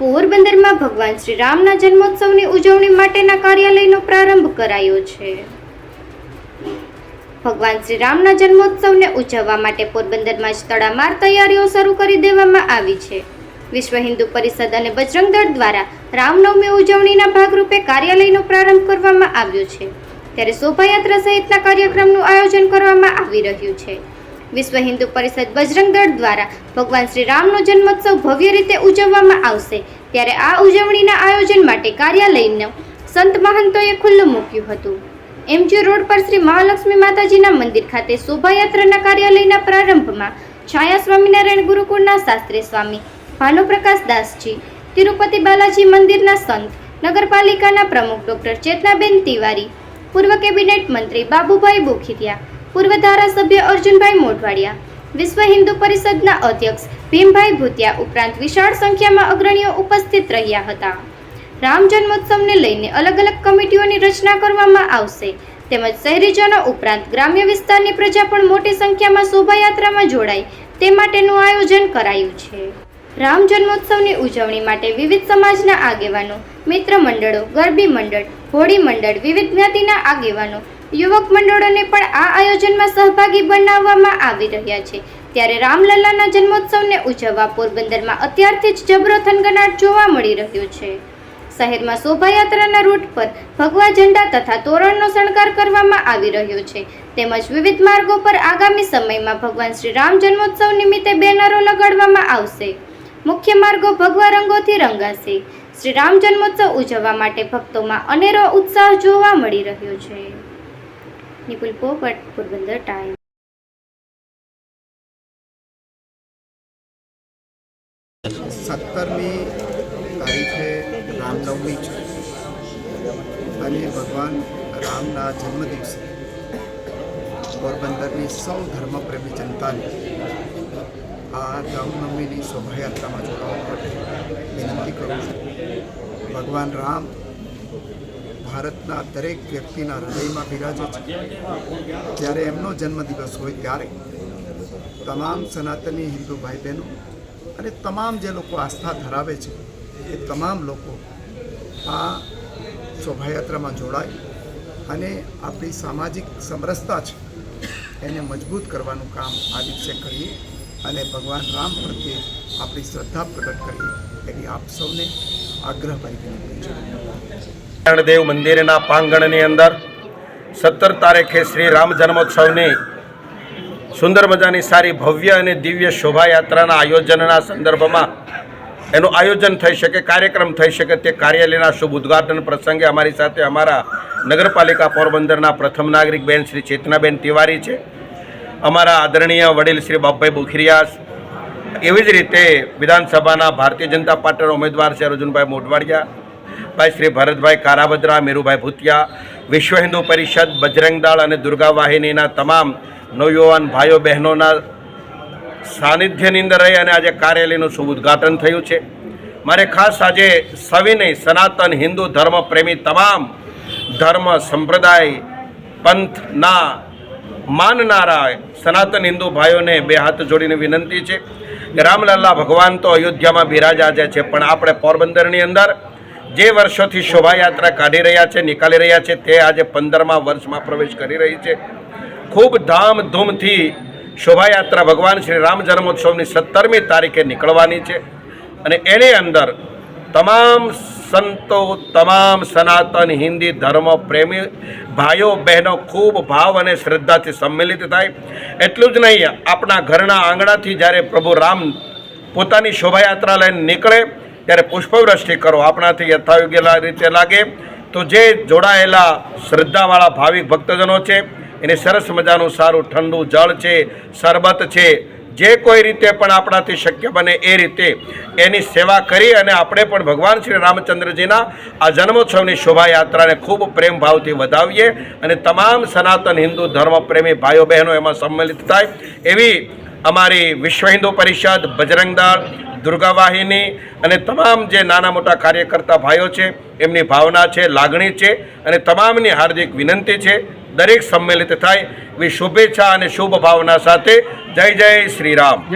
પોરબંદરમાં ભગવાન શ્રી રામના જન્મોત્સવની ઉજવણી માટેના કાર્યાલયનો પ્રારંભ કરાયો છે. ભગવાન શ્રી રામના જન્મોત્સવને ઉજવવા માટે પોરબંદરમાં જ તડામાર તૈયારીઓ શરૂ કરી દેવામાં આવી છે. વિશ્વ હિન્દુ પરિષદ અને બજરંગ દળ દ્વારા રામનવમી ઉજવણીના ભાગરૂપે કાર્યાલયનો પ્રારંભ કરવામાં આવ્યો છે. ત્યારે શોભાયાત્રા સહિતના કાર્યક્રમનું આયોજન કરવામાં આવી રહ્યું છે. વિશ્વ હિન્દુ પરિષદ બજરંગ દ્વારા ભગવાન શ્રી રામનો જન્મોત્સવ ભવ્ય રીતે ઉજવવામાં આવશે. ત્યારે આ ઉજવણીના આયોજન માટે કાર્યાલયનું સંત મહંતોએ ખુલ્લું મૂક્યું હતું. એમજી રોડ પર શ્રી મહાલક્ષ્મી માતાજીના મંદિર ખાતે શોભાયાત્રાના કાર્યાલયના પ્રારંભમાં છાયા સ્વામિનારાયણ ગુરુકુળના શાસ્ત્રી સ્વામી ભાનુપ્રકાશ દાસજી, તિરુપતિ બાલાજી મંદિરના સંત, નગરપાલિકાના પ્રમુખ ડોક્ટર ચેતનાબેન તિવારી, પૂર્વ કેબિનેટ મંત્રી બાબુભાઈ બોખીરિયા પૂર્વ ધારાસભ્ય અર્જુનભાઈ મોઢવાડિયા, વિશ્વ હિન્દુ પરિષદના અધ્યક્ષ ભીમભાઈ ભૂતિયા ઉપરાંત વિશાળ સંખ્યામાં અગ્રણીઓ ઉપસ્થિત રહ્યા હતા. રામ જન્મોત્સવને લઈને અલગ અલગ કમિટીઓની રચના કરવામાં આવશે. તેમજ શહેરીજનો ઉપરાંત ગ્રામ્ય વિસ્તારની પ્રજા પણ મોટી સંખ્યામાં શોભાયાત્રામાં જોડાય તે માટેનું આયોજન કરાયું છે. રામ જન્મોત્સવની ઉજવણી માટે વિવિધ સમાજના આગેવાનો, મિત્ર મંડળો, ગરબી મંડળ, હોળી મંડળ, વિવિધ જ્ઞાતિના આગેવાનો યુવક મંડળોને પણ આ આયોજનમાં સહભાગી બનાવવામાં આવી રહ્યા છે. ત્યારે રામલલ્લાના જન્મોત્સવને ઉજવવા પોરબંદરમાં અત્યારથી જ જબરો થનગનાટ જોવા મળી રહ્યો છે. શહેરમાં શોભાયાત્રાના રૂટ પર ભગવા ઝંડા તથા તોરણનો શણગાર કરવામાં આવી રહ્યો છે. તેમજ વિવિધ માર્ગો પર આગામી સમયમાં ભગવાન શ્રી રામ જન્મોત્સવ નિમિત્તે બેનરો લગાડવામાં આવશે. મુખ્ય માર્ગો ભગવા રંગોથી રંગાશે. શ્રી રામ જન્મોત્સવ ઉજવવા માટે ભક્તોમાં અનેરો ઉત્સાહ જોવા મળી રહ્યો છે. નિપુલ પોપટ પોરબંદર ટાઈમ સત્તરમી તારીખે રામનવમી છે અને ભગવાન રામના જન્મદિવસે પોરબંદરની સૌ ધર્મપ્રેમી જનતાને આ રામનવમીની શોભાયાત્રામાં જોડાવા માટે વિનંતી કરું છું ભગવાન રામ ભારતના દરેક વ્યક્તિના હૃદયમાં બિરાજે છે. જ્યારે એમનો જન્મદિવસ હોય ત્યારે તમામ સનાતની હિન્દુ ભાઈ બહેનો અને તમામ જે લોકો આસ્થા ધરાવે છે, એ તમામ લોકો આ શોભાયાત્રામાં જોડાય અને આપણી સામાજિક સમરસતા છે, એને મજબૂત કરવાનું કામ આ દિવસે કરીએ અને ભગવાન રામ પ્રત્યે આપણી શ્રદ્ધા પ્રગટ કરીએ, એવી આપ સૌને આગ્રહ વિનંતી છે. નારાયણદેવ મંદિરના પ્રાંગણની અંદર સત્તર તારીખે શ્રી રામ જન્મોત્સવની સુંદર મજાની સારી ભવ્ય અને દિવ્ય શોભાયાત્રાના આયોજનના સંદર્ભમાં એનું આયોજન થઈ શકે, કાર્યક્રમ થઈ શકે તે કાર્યાલયના શુભ ઉદ્ઘાટન પ્રસંગે અમારી સાથે અમારા નગરપાલિકા પોરબંદરના પ્રથમ નાગરિક બેન શ્રી ચેતનાબેન તિવારી છે. અમારા આદરણીય વડીલ શ્રી બાપભાઈ બુખરિયા એવી જ રીતે વિધાનસભાના ભારતીય જનતા પાર્ટીના ઉમેદવાર છે અર્જુનભાઈ મોઢવાડિયા ભાઈ શ્રી ભરતભાઈ કારાભદ્રા, મેરુભાઈ ભૂતિયા, વિશ્વ હિન્દુ પરિષદ, બજરંગ દળ અને દુર્ગા વાહિનીના તમામ નવયુવાન ભાઈઓ બહેનોના સાનિધ્યની અંદર રહી અને આજે કાર્યાલયનું શુભ ઉદ્ઘાટન થયું છે. મારે ખાસ આજે સવિનય સનાતન હિન્દુ ધર્મ પ્રેમી તમામ ધર્મ સંપ્રદાય, પંથના, માનનારા સનાતન હિન્દુ ભાઈઓને બે હાથ જોડીને વિનંતી છે. રામલલ્લા ભગવાન તો અયોધ્યામાં બિરાજા છે, પણ આપણે પોરબંદરની અંદર જે વર્ષોથી શોભાયાત્રા કાઢી રહ્યા છે, નીકાળી રહ્યા છે, તે આજે પંદરમા વર્ષમાં પ્રવેશ કરી રહી છે. ખૂબ ધામધૂમથી શોભાયાત્રા ભગવાન શ્રી રામ જન્મોત્સવની સત્તરમી તારીખે નીકળવાની છે અને એની અંદર તમામ સંતો, તમામ સનાતન હિન્દી ધર્મ પ્રેમી ભાઈઓ, બહેનો ખૂબ ભાવ અને શ્રદ્ધાથી સંમેલિત થાય. એટલું જ નહીં, આપણા ઘરના આંગણાથી જ્યારે પ્રભુ રામ પોતાની શોભાયાત્રા લઈને નીકળે ત્યારે પુષ્પવૃષ્ટિ કરો, આપણાથી યથાયોગ્ય રીતે લાગે. તો જે જોડાયેલા શ્રદ્ધાવાળા ભાવિક ભક્તજનો છે, એને સરસ મજાનું સારું ઠંડુ જળ છે, શરબત છે, જે કોઈ રીતે પણ આપણાથી શક્ય બને એ રીતે એની સેવા કરી અને આપણે પણ ભગવાન શ્રી રામચંદ્રજીના આ જન્મોત્સવની શોભાયાત્રાને ખૂબ પ્રેમ ભાવથી વધાવીએ અને તમામ સનાતન હિન્દુ ધર્મ પ્રેમી ભાઈઓ બહેનો એમાં સંમેલિત થાય. એવી અમારી વિશ્વ હિન્દુ પરિષદ બજરંગ દુર્ગા વાહિની અને તમામ જે નાના મોટા કાર્યકર્તા ભાઈઓ છે, એમની ભાવના છે, લાગણી છે અને તમામની હાર્દિક વિનંતી છે. દરેક સંમેલિત થાય. એવી શુભેચ્છા અને શુભ ભાવના સાથે જય જય શ્રી રામ.